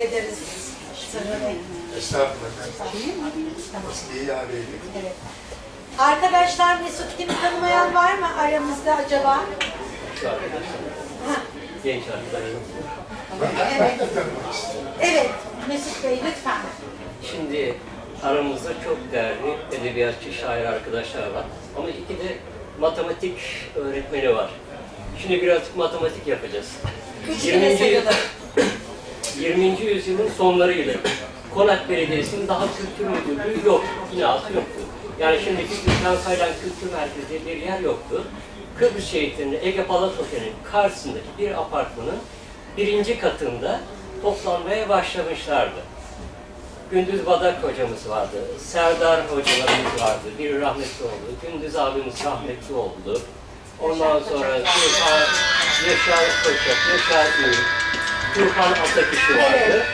ederiz biz. Estağfurullah. Maskeyi ağabeyim. Evet. Arkadaşlar Mesut Kim'i tanımayan var mı aramızda acaba? Ha, genç arkadaşlar. evet. Evet, Mesut Bey lütfen. Şimdi aramızda çok değerli edebiyatçı, şair arkadaşlar var. Ama iki de matematik öğretmeni var. Şimdi birazcık matematik yapacağız. Üç 20. kere sayılır. 20. yüzyılın sonlarıyla Konak Belediyesi'nin daha kültür müdürlüğü yok, binası yoktu. Yani şimdiki Gülşen Saylan Kültür Merkezi bir yer yoktu. Kıbrıs şehitlerinin Ege Palas Oteli'nin karşısındaki bir apartmanın birinci katında toplanmaya başlamışlardı. Gündüz Badak hocamız vardı, Serdar hocalarımız vardı, biri rahmetli oldu, Gündüz abimiz rahmetli oldu. Ondan sonra Yaşar Koçak, Yaşar Ünlü, Tufan Atakişi vardı.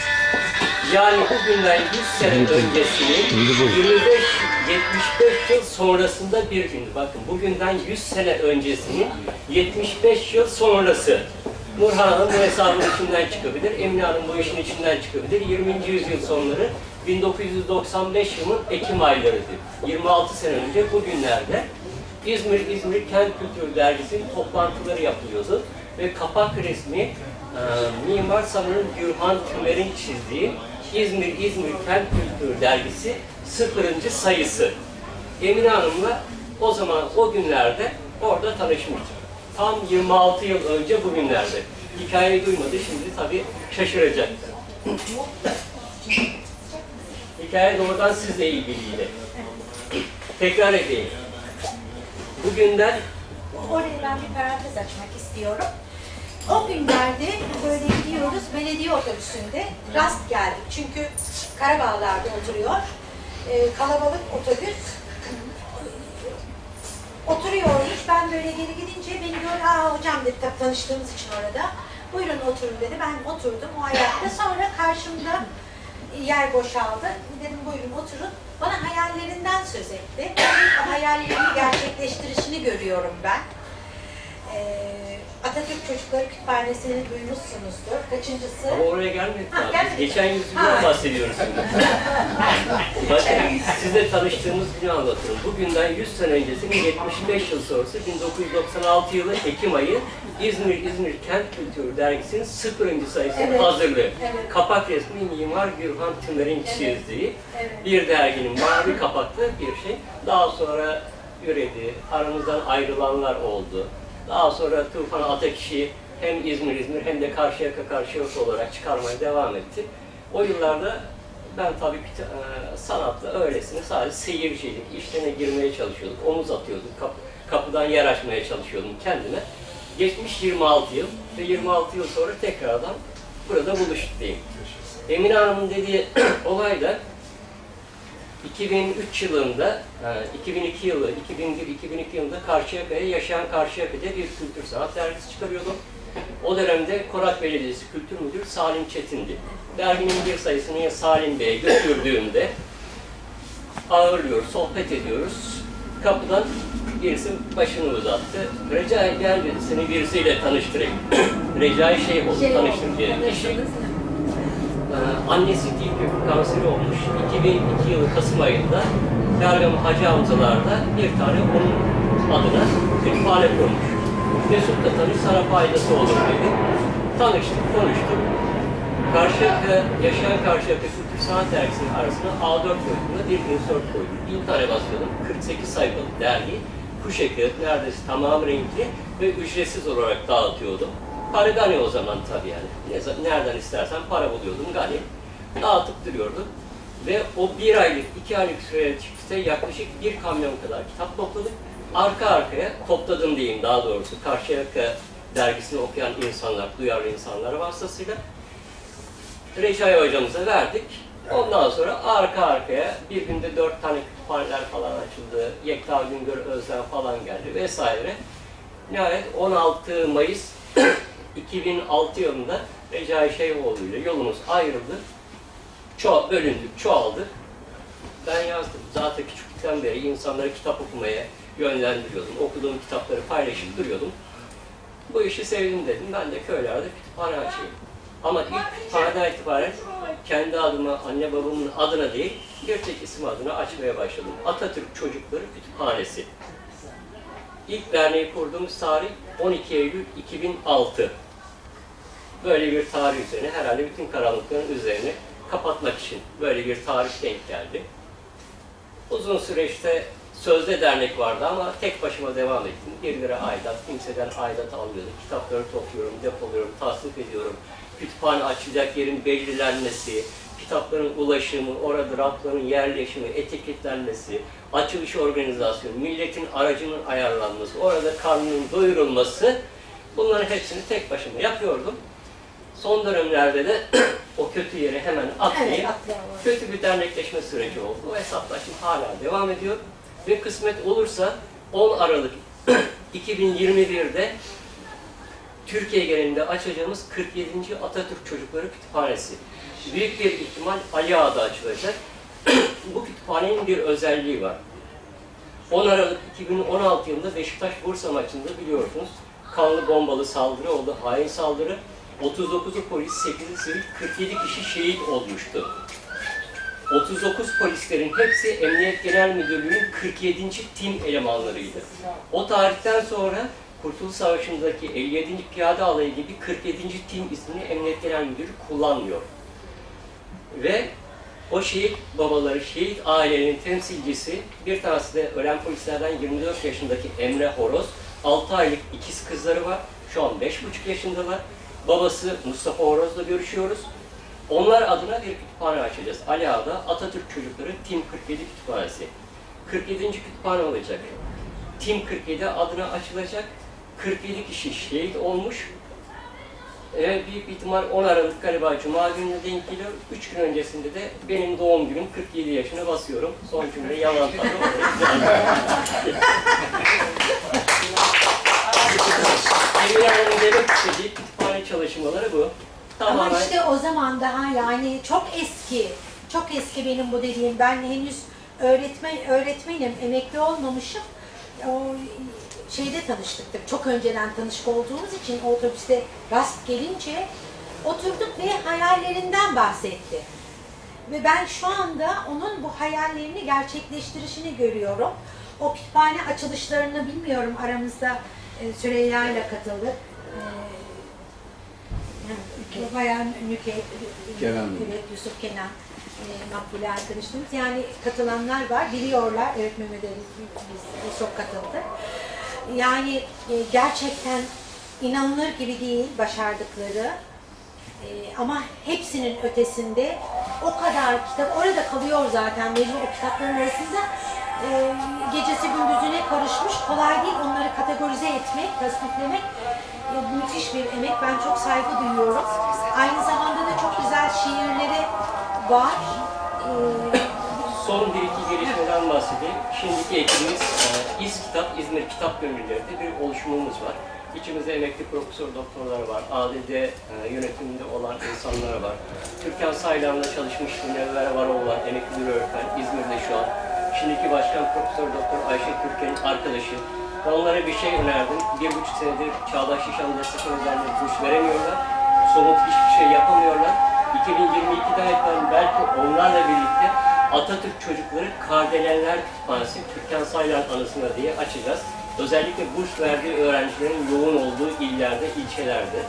Yani bugünden 100 sene öncesinin 25 75 yıl sonrasında bir gün. Bakın bugünden 100 sene öncesinin 75 yıl sonrası. Nurhan Hanım bu hesabın içinden çıkabilir, Emine Hanım bu işin içinden çıkabilir. 20. yüzyıl sonları 1995 yılın Ekim aylarıdır. 26 sene önce bugünlerde İzmir İzmir Kent Kültürü Dergisi'nin toplantıları yapılıyordu ve kapak resmi e, Mimar sanırım Gürhan Tümer'in çizdiği İzmir İzmir Kent Kültürü Dergisi sıfırıncı sayısı. Emine Hanım'la o zaman o günlerde orada tanışmıştık. Tam 26 yıl önce bugünlerde. Hikayeyi duymadı şimdi tabii şaşıracak. Hikaye doğrudan sizle ilgiliydi. Tekrar edeyim. Bugünden Oraya ben bir parantez açmak istiyorum. O günlerde böyle gidiyoruz belediye otobüsünde rast geldik. Çünkü Karabağlar'da oturuyor. Ee, kalabalık otobüs. Oturuyormuş. Ben böyle geri gidince beni diyor, aa hocam dedi tabii tanıştığımız için orada. Buyurun oturun dedi. Ben oturdum o ayakta. Sonra karşımda yer boşaldı. Dedim buyurun oturun. Bana hayallerinden söz etti. Hayallerini gerçekleştirişini görüyorum ben. Ee, Atatürk Çocukları Kütüphanesi'ni duymuşsunuzdur. Kaçıncısı? ama oraya gelmedik Ha, daha. Biz geçen yüzyıldan bahsediyoruz şimdi. Bakın sizle tanıştığımız günü anlatırım. Bugünden 100 sene öncesinin 75 yıl sonrası 1996 yılı Ekim ayı İzmir İzmir Kent Kültürü Dergisi'nin sıfırıncı sayısının Evet. hazırlığı. Evet. Kapak resmi Mimar Gürhan Tümer'in çizdiği Evet. bir derginin mavi kapaklı bir şey. Daha sonra üredi, aramızdan ayrılanlar oldu. Daha sonra Tufan Atakişi hem İzmir İzmir hem de Karşıyaka Karşıyaka olarak çıkarmaya devam etti. O yıllarda ben tabii e, sanatla öylesine sadece seyirciydik. İşlerine girmeye çalışıyorduk, omuz atıyorduk, kap- kapıdan yer açmaya çalışıyordum kendime. Geçmiş 26 yıl ve 26 yıl sonra tekrardan burada buluştuk diyeyim. Emine Hanım'ın dediği olay da 2003 yılında, e, 2002 yılı, 2001-2002 yılında Karşıyaka'ya Yaşayan Karşıyaka diye bir kültür sanat dergisi çıkarıyordum. O dönemde Konak Belediyesi Kültür Müdürü Salim Çetin'di. Derginin bir sayısını Salim Bey'e götürdüğümde ağırlıyoruz, sohbet ediyoruz. Kapıdan birisi başını uzattı. Recai gel dedi, seni birisiyle tanıştırayım. Recai Şeyhoğlu tanıştır diye kişi. Ee, annesi dil kökü kanseri olmuş. 2002 yılı Kasım ayında Bergama Hacı Hamzalar'da bir tane onun adına kütüphane kurmuş. Mesut'la tanış, sana faydası olur dedi. Tanıştık, konuştuk. Karşıyaka, Yaşayan Karşıyaka Kültür Sanat Dergisi'nin arasına A4 boyutunda bir insert koydum. Bin tane basıyordum. 48 sayfalık dergi. Kuş eki, neredeyse tamam renkli ve ücretsiz olarak dağıtıyordum. Para gani o zaman tabii yani. Nereden istersen para buluyordum gani. Dağıtıp duruyordum. Ve o bir aylık, iki aylık süreye çıksa yaklaşık bir kamyon kadar kitap topladık. Arka arkaya topladım diyeyim daha doğrusu. Karşıyaka dergisini okuyan insanlar, duyarlı insanlar vasıtasıyla Recai hocamıza verdik. Ondan sonra arka arkaya bir günde dört tane kütüphaneler falan açıldı. Yekta Güngör Özlem falan geldi vesaire. Nihayet 16 Mayıs 2006 yılında Recai Şeyhoğlu ile yolumuz ayrıldı. Ço bölündük, çoğaldık. Ben yazdım. Zaten küçüklükten beri insanları kitap okumaya yönlendiriyordum. Okuduğum kitapları paylaşıp duruyordum. Bu işi sevdim dedim. Ben de köylerde kütüphane açayım. Ama ilk kütüphaneden itibaren kendi adıma, anne babamın adına değil, bir tek isim adına açmaya başladım. Atatürk Çocukları Kütüphanesi. İlk derneği kurduğumuz tarih 12 Eylül 2006. Böyle bir tarih üzerine, herhalde bütün karanlıkların üzerine kapatmak için böyle bir tarih denk geldi. Uzun süreçte sözde dernek vardı ama tek başıma devam ettim. Gerilere aidat, kimseden aidat almıyordum. Kitapları topluyorum, depoluyorum, tasnif ediyorum. Kütüphane açacak yerin belirlenmesi, kitapların ulaşımı, orada rafların yerleşimi, etiketlenmesi, açılış organizasyonu, milletin aracının ayarlanması, orada karnının doyurulması bunların hepsini tek başıma yapıyordum. Son dönemlerde de o kötü yere hemen atlayıp Evet, kötü bir dernekleşme süreci oldu. O hesaplaşma hala devam ediyor. Ve kısmet olursa 10 Aralık 2021'de Türkiye genelinde açacağımız 47. Atatürk Çocukları Kütüphanesi. Büyük bir ihtimal Ali Ağa'da açılacak. Bu kütüphanenin bir özelliği var. 10 Aralık 2016 yılında Beşiktaş-Bursa maçında biliyorsunuz kanlı bombalı saldırı oldu, hain saldırı. 39'u polis, 8'i sivil, 47 kişi şehit olmuştu. 39 polislerin hepsi Emniyet Genel Müdürlüğü'nün 47. tim elemanlarıydı. O tarihten sonra Kurtuluş Savaşı'ndaki 57. Piyade Alayı gibi 47. tim ismini Emniyet Genel Müdürü kullanmıyor. Ve o şehit babaları, şehit ailenin temsilcisi, bir tanesi de ölen polislerden 24 yaşındaki Emre Horoz, 6 aylık ikiz kızları var, şu an 5,5 yaşındalar. Babası Mustafa Horoz'la görüşüyoruz. Onlar adına bir kütüphane açacağız. Ali Ağa'da Atatürk Çocukları Tim 47 Kütüphanesi. 47. kütüphane olacak. Tim 47 adına açılacak. 47 kişi şehit olmuş. Evet, büyük bir ihtimal 10 Aralık galiba Cuma gününe denk geliyor. 3 gün öncesinde de benim doğum günüm 47 yaşına basıyorum. Son cümle yalan tabii. Emine Hanım'ın demek istediği kütüphane çalışmaları bu. Ama Tamamen işte o zaman daha yani çok eski, çok eski benim bu dediğim. Ben henüz öğretmen öğretmenim, emekli olmamışım. O şeyde tanıştık. Çok önceden tanışık olduğumuz için otobüste rast gelince oturduk ve hayallerinden bahsetti. Ve ben şu anda onun bu hayallerini gerçekleştirişini görüyorum. O kütüphane açılışlarını bilmiyorum aramızda e, Süreyya ile katıldık. E, Bayan Nüke, Kenan. evet, Yusuf Kenan, e, Makbule arkadaşlarımız. Yani katılanlar var, biliyorlar. Evet Mehmet Ali, biz, çok katıldık. Yani e, gerçekten inanılır gibi değil başardıkları. E, ama hepsinin ötesinde o kadar kitap orada kalıyor zaten mecbur o kitapların arasında e, gecesi gündüzüne karışmış kolay değil onları kategorize etmek, tasniflemek e, müthiş bir emek. Ben çok saygı duyuyorum. Aynı zamanda da çok güzel şiirleri var. Son bir iki gelişmeden bahsedeyim. Şimdiki ekibimiz e, İz Kitap, İzmir Kitap Gönüllüleri'nde bir oluşumumuz var. İçimizde emekli profesör doktorlar var, ADD e, yönetiminde olan insanlar var. Türkan Saylan'la çalışmış Münevver Varol var, emekli bir öğretmen, İzmir'de şu an. Şimdiki başkan Profesör Doktor Ayşe Türkan'ın arkadaşı. Ben onlara bir şey önerdim. Bir buçuk senedir Çağdaş Yaşam Destek Özelliğine burs veremiyorlar. Somut hiçbir şey yapamıyorlar. 2022'den itibaren belki onlarla birlikte Atatürk Çocukları Kardeleller Kütüphanesi Türkan Saylan anısına diye açacağız. Özellikle burs verdiği öğrencilerin yoğun olduğu illerde, ilçelerde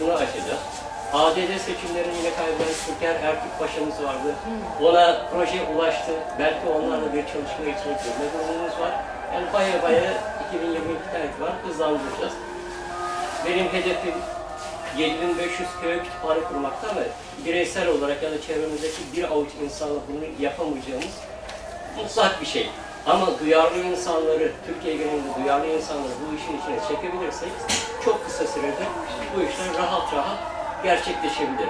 bunu açacağız. ADD seçimlerini yine kaybeden Türker Erkük Paşa'mız vardı. Ona proje ulaştı. Belki onlarla bir çalışma için görme durumumuz var. Yani baya baya 2022'den itibaren hızlandıracağız. Benim hedefim 7500 köy kütüphane kurmakta ama bireysel olarak ya da çevremizdeki bir avuç insanla bunu yapamayacağımız mutlak bir şey. Ama duyarlı insanları, Türkiye genelinde duyarlı insanları bu işin içine çekebilirsek çok kısa sürede bu işler rahat rahat gerçekleşebilir.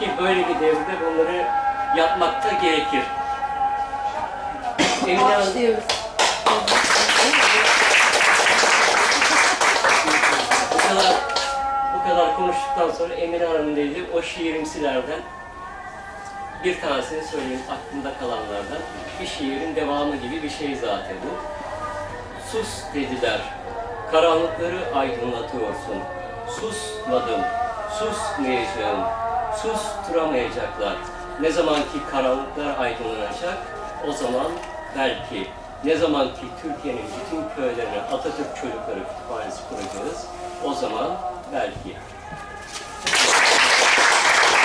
Ki böyle bir devirde bunları yapmak da gerekir. Emine Hanım, konuştuktan sonra Emine Hanım dedi o şiirimsilerden bir tanesini söyleyeyim aklımda kalanlardan. Bir şiirin devamı gibi bir şey zaten bu. Sus dediler. Karanlıkları aydınlatıyorsun. Susmadım. Susmayacağım. Susturamayacaklar. Ne zaman ki karanlıklar aydınlanacak, o zaman belki ne zaman ki Türkiye'nin bütün köylerine Atatürk Çocukları Kütüphanesi kuracağız, o zaman belki